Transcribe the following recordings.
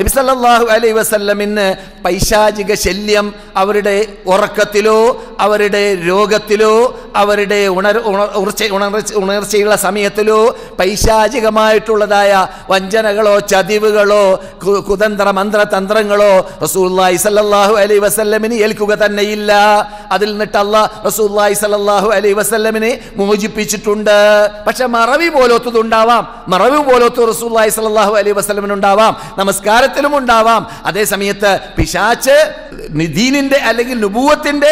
നബി അലൈ വസല്ലമിന് പൈശാചിക ശല്യം അവരുടെ ഉറക്കത്തിലോ അവരുടെ രോഗത്തിലോ അവരുടെ ഉണർ ഉണർ- ഉണർച്ച ഉണർച്ച ഉണർച്ചയുള്ള സമയത്തിലോ പൈശാചികമായിട്ടുള്ളതായ വഞ്ചനകളോ ചതിവുകളോ കുതന്ത്ര മന്ത്രതന്ത്രങ്ങളോ റസൂല്ലായി സല്ലാഹു അലൈ വസല്ലമിന് ഏൽക്കുക തന്നെയില്ല. അതിൽ നിന്നിട്ട് അള്ളാഹ് റസൂല്ലായി സലല്ലാഹു അലൈ വസല്ലമിനെ മോചിപ്പിച്ചിട്ടുണ്ട്. പക്ഷെ മറവി പോലത്തത് ഉണ്ടാവാം മറവി പോലത്ത് റസൂല്ലായി സലല്ലാഹു അലൈ വസല്ലമിന് ഉണ്ടാവാം നമസ്കാരത്തിലും ഉണ്ടാവാം അതേ സമയത്ത് പിശാച്ച് ദീനിന്റെ അല്ലെങ്കിൽ നുബൂവത്തിന്റെ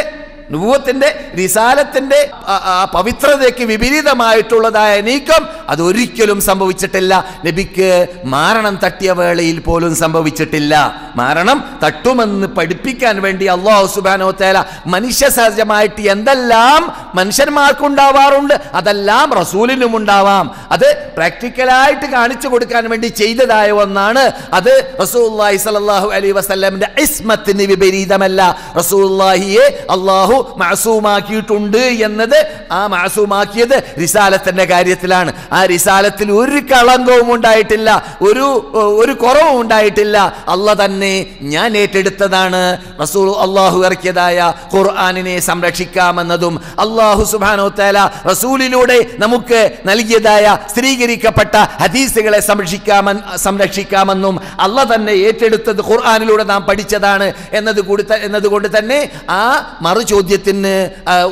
ആ- ആ പവിത്രതയ്ക്ക് വിപരീതമായിട്ടുള്ളതായ നീക്കം അതൊരിക്കലും സംഭവിച്ചിട്ടില്ല. നബിക്ക് മാരണം തട്ടിയ വേളയിൽ പോലും സംഭവിച്ചിട്ടില്ല. മാരണം തട്ടുമെന്ന് പഠിപ്പിക്കാൻ വേണ്ടി അള്ളാഹു സുബാനോ തേല മനുഷ്യ സഹജമായിട്ട് എന്തെല്ലാം മനുഷ്യന്മാർക്കുണ്ടാവാറുണ്ട് അതെല്ലാം റസൂലിനും ഉണ്ടാവാം അത് പ്രാക്ടിക്കലായിട്ട് കാണിച്ചു കൊടുക്കാൻ വേണ്ടി ചെയ്തതായ ഒന്നാണ്. അത് റസൂല്ലാഹി സലാഹു അലൈഹി വസ്ലമിന്റെ ഇസ്മത്തിന് വിപരീതമല്ല. റസൂല്ലാഹിയെ അള്ളാഹു മാസൂമാക്കിയിട്ടുണ്ട് എന്നത് ആ മാസൂമാക്കിയത് റിസാലത്തിന്റെ കാര്യത്തിലാണ്. ആ റിസാലത്തിൽ ഒരു കളങ്കവും ഉണ്ടായിട്ടില്ല. ഒരു ഒരു കുറവും ഉണ്ടായിട്ടില്ല. അല്ല തന്നെ ഞാൻ ഏറ്റെടുത്തതാണ്. റസൂൾ അള്ളാഹു ഇറക്കിയതായ ഖുർആാനിനെ സംരക്ഷിക്കാമെന്നതും അള്ളാഹു സുബാനോ തേല റസൂലിലൂടെ നമുക്ക് നൽകിയതായ സ്ഥിരീകരിക്കപ്പെട്ട ഹദീസുകളെ സംരക്ഷിക്കാമൻ സംരക്ഷിക്കാമെന്നും അല്ല തന്നെ ഏറ്റെടുത്തത് ഖുർആാനിലൂടെ നാം പഠിച്ചതാണ് എന്നത് കൂടി എന്നതുകൊണ്ട് തന്നെ ആ മറു ചോദ്യത്തിന്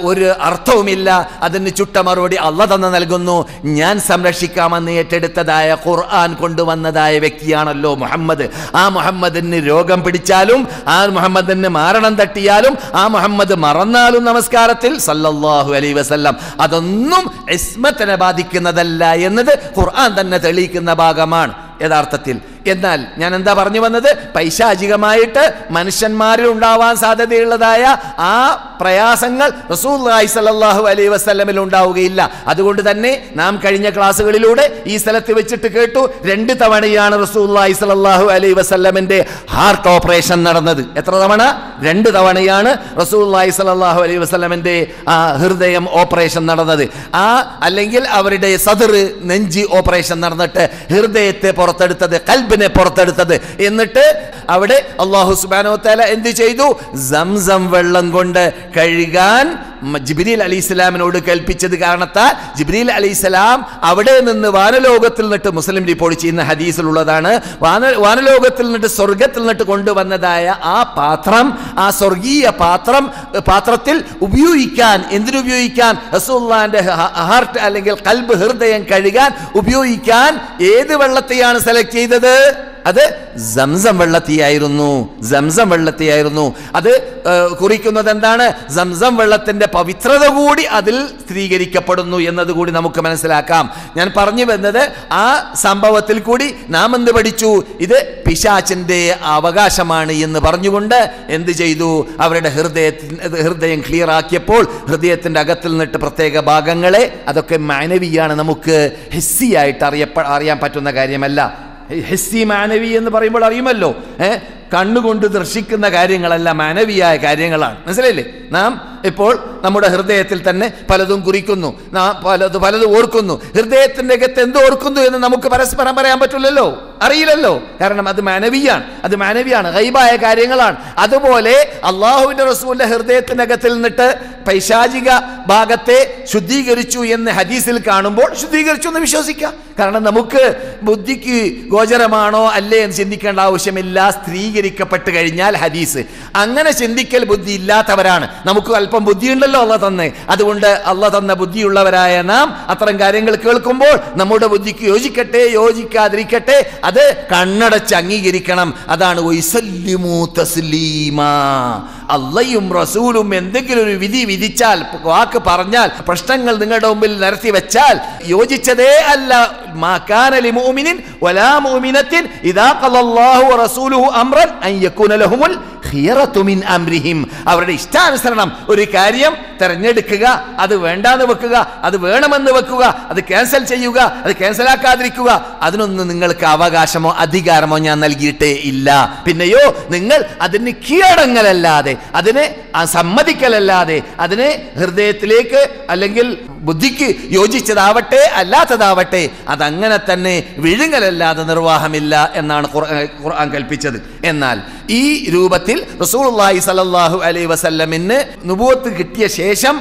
ഒരു അർത്ഥവുമില്ല. അതിന് ചുട്ട മറുപടി അല്ല തന്നെ നൽകുന്നു. ഞാൻ സംരക്ഷിക്കാമെന്ന് ഏറ്റെടുത്തതായ ഖുർആൻ കൊണ്ടുവന്നതായ വ്യക്തിയാണല്ലോ മുഹമ്മദ്. ആ മുഹമ്മദിന് രോഗം പിടിച്ചാലും ആ മുഹമ്മദിന് മാരണം തട്ടിയാലും ആ മുഹമ്മദ് മറന്നാലും നമസ്കാരത്തിൽ സല്ലല്ലാഹു അലൈ വസല്ലം. അതൊന്നും ഇസ്മത്തിനെ ബാധിക്കുന്നതല്ല എന്നത് ഖുർആൻ തന്നെ തെളിയിക്കുന്ന ഭാഗമാണ് യഥാർത്ഥത്തിൽ. എന്നാൽ ഞാൻ എന്താ പറഞ്ഞു വന്നത്? പൈശാചികമായിട്ട് മനുഷ്യന്മാരിൽ ഉണ്ടാവാൻ സാധ്യതയുള്ളതായ ആ പ്രയാസങ്ങൾ റസൂല്ലായി സല്ലല്ലാഹു അലൈ വസ്ലമിൽ ഉണ്ടാവുകയില്ല. അതുകൊണ്ട് തന്നെ നാം കഴിഞ്ഞ ക്ലാസ്സുകളിലൂടെ ഈ സ്ഥലത്ത് വെച്ചിട്ട് കേട്ടു രണ്ട് തവണയാണ് റസൂല്ലായി സല്ലല്ലാഹു അലൈ വസ്ലമിന്റെ ഹാർട്ട് ഓപ്പറേഷൻ നടന്നത്. എത്ര തവണ? രണ്ട് തവണയാണ് റസൂല്ലായി സല്ലല്ലാഹു അലൈ വസ്ലമിന്റെ ആ ഹൃദയം ഓപ്പറേഷൻ നടന്നത്. ആ അല്ലെങ്കിൽ അവരുടെ സദർ നെഞ്ചി ഓപ്പറേഷൻ നടന്നിട്ട് ഹൃദയത്തെ പുറത്തെടുത്തത് കൽബിനെ പുറത്തെടുത്തത്. എന്നിട്ട് അവിടെ അള്ളാഹു സുബാനോ തല എന്ത് ചെയ്തു? സംസം വെള്ളം കൊണ്ട് കഴുകാൻ ജിബ്രീൽ അലി ഇസ്ലാമിനോട് കൽപ്പിച്ചത് കാരണത്താൽ ജിബ്രീൽ അലി ഇസ്ലാം അവിടെ നിന്ന് വാനലോകത്തിൽ നിന്നിട്ട് മുസ്ലിം റിപ്പോർട്ട് ചെയ്യുന്ന ഹദീസിലുള്ളതാണ്. വാന വാനലോകത്തിൽ നിന്നിട്ട് സ്വർഗത്തിൽ നിന്നിട്ട് കൊണ്ടുവന്നതായ ആ പാത്രം ആ സ്വർഗീയ പാത്രം പാത്രത്തിൽ ഉപയോഗിക്കാൻ എന്തിനുപയോഗിക്കാൻ? റസൂല്ലാന്റെ ഹാർട്ട് അല്ലെങ്കിൽ കൽബ് ഹൃദയം കഴുകാൻ ഉപയോഗിക്കാൻ ഏത് വെള്ളത്തെയാണ് സെലക്ട് ചെയ്തത്? അത് സംസം വെള്ളത്തിയായിരുന്നു സംസം വെള്ളത്തിയായിരുന്നു. അത് കുറിക്കുന്നത് എന്താണ്? സംസം വെള്ളത്തിന്റെ പവിത്രത കൂടി അതിൽ സ്ഥിരീകരിക്കപ്പെടുന്നു എന്നതുകൂടി നമുക്ക് മനസ്സിലാക്കാം. ഞാൻ പറഞ്ഞു വന്നത് ആ സംഭവത്തിൽ കൂടി നാം എന്ത് പഠിച്ചു? ഇത് പിശാച്ചിന്റെ അവകാശമാണ് എന്ന് പറഞ്ഞുകൊണ്ട് എന്ത് ചെയ്തു? അവരുടെ ഹൃദയത്തിന് ഹൃദയം ക്ലിയർ ആക്കിയപ്പോൾ ഹൃദയത്തിന്റെ അകത്തിൽ നിന്നിട്ട് പ്രത്യേക ഭാഗങ്ങളെ അതൊക്കെ മാനവിയാണ് നമുക്ക് ഹെസ്സിയായിട്ട് അറിയപ്പെ അറിയാൻ പറ്റുന്ന കാര്യമല്ല. ഹെസ്സി മാനവി എന്ന് പറയുമ്പോൾ അറിയുമല്ലോ ഏ? കണ്ണുകൊണ്ട് ദർശിക്കുന്ന കാര്യങ്ങളല്ല മാനവിയായ കാര്യങ്ങളാണ്. മനസ്സിലായില്ലേ? നാം ഇപ്പോൾ നമ്മുടെ ഹൃദയത്തിൽ തന്നെ പലതും കുറിക്കുന്നു. നാം പലത് പലതും ഓർക്കുന്നു. ഹൃദയത്തിന്റെ അകത്ത് എന്ത് ഓർക്കുന്നു എന്ന് നമുക്ക് പരസ്പരം പറയാൻ പറ്റില്ലല്ലോ? അറിയില്ലല്ലോ. കാരണം അത് മാനവിയാണ്. അത് മാനവിയാണ്. ഗൈബായ കാര്യങ്ങളാണ്. അതുപോലെ അള്ളാഹുവിന്റെ റസൂലിന്റെ ഹൃദയത്തിന്റെ അകത്തിൽ നിന്നിട്ട് പൈശാചിക ഭാഗത്തെ ശുദ്ധീകരിച്ചു എന്ന് ഹദീസിൽ കാണുമ്പോൾ ശുദ്ധീകരിച്ചു എന്ന് വിശ്വസിക്കാം. കാരണം നമുക്ക് ബുദ്ധിക്ക് ഗോചരമാണോ അല്ലേ എന്ന് ചിന്തിക്കേണ്ട ആവശ്യമില്ല. സ്ത്രീകരിക്കപ്പെട്ട് കഴിഞ്ഞാൽ ഹദീസ്. അങ്ങനെ ചിന്തിക്കൽ ബുദ്ധി ഇല്ലാത്തവരാണ്. നമുക്ക് അല്പം ബുദ്ധിയുണ്ടല്ലോ അള്ള തന്ന്. അതുകൊണ്ട് അള്ള തന്ന ബുദ്ധിയുള്ളവരായ നാം അത്തരം കാര്യങ്ങൾ കേൾക്കുമ്പോൾ നമ്മുടെ ബുദ്ധിക്ക് യോജിക്കട്ടെ യോജിക്കാതിരിക്കട്ടെ അത് കണ്ണടച്ച് അംഗീകരിക്കണം. അതാണ് തസ്ലീമാ. അള്ളയും റസൂലും എന്തെങ്കിലും ഒരു വിധി വിധിച്ചാൽ വാക്ക് പറഞ്ഞാൽ പ്രശ്നങ്ങൾ നിങ്ങളുടെ മുമ്പിൽ നിരത്തി വെച്ചാൽ യോജിച്ചതേ അല്ല മാ കാന ഇദാ ഖലല്ലാഹു വറസൂലുഹു അംറൻ അൻ യകൂന ലഹുമുൽ ഖിയറത്തു മിൻ അംരിഹിം. അവരുടെ ഇഷ്ടാനുസരണം ഒരു കാര്യം തെരഞ്ഞെടുക്കുക അത് വേണ്ടാന്ന് വെക്കുക അത് വേണമെന്ന് വെക്കുക അത് ക്യാൻസൽ ചെയ്യുക അത് ക്യാൻസൽ ആക്കാതിരിക്കുക അതിനൊന്നും നിങ്ങൾക്ക് അവകാശമോ അധികാരമോ ഞാൻ നൽകിയിട്ടേ ഇല്ല. പിന്നെയോ നിങ്ങൾ അതിന് കീഴടങ്ങലല്ലാതെ അതിനെ സമ്മതിക്കലല്ലാതെ അതിനെ ഹൃദയത്തിലേക്ക് അല്ലെങ്കിൽ ബുദ്ധിക്ക് യോജിച്ചതാവട്ടെ അല്ലാത്തതാവട്ടെ അതങ്ങനെ തന്നെ വിഴുങ്ങലല്ലാതെ നിർവാഹമില്ല എന്നാണ് ഖുർആൻ കൽപ്പിച്ചത്. എന്നാൽ ഈ രൂപത്തിൽ റസൂലുള്ളാഹി സലല്ലാഹു അലൈ വസല്ലമിന് നുപോത്ത് കിട്ടിയ ശേഷം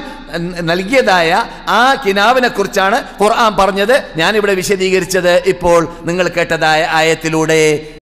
നൽകിയതായ ആ കിനാവിനെ കുറിച്ചാണ് ഖുർആൻ പറഞ്ഞത്. ഞാനിവിടെ വിശദീകരിച്ചത് ഇപ്പോൾ നിങ്ങൾ കേട്ടതായ ആയത്തിലൂടെ.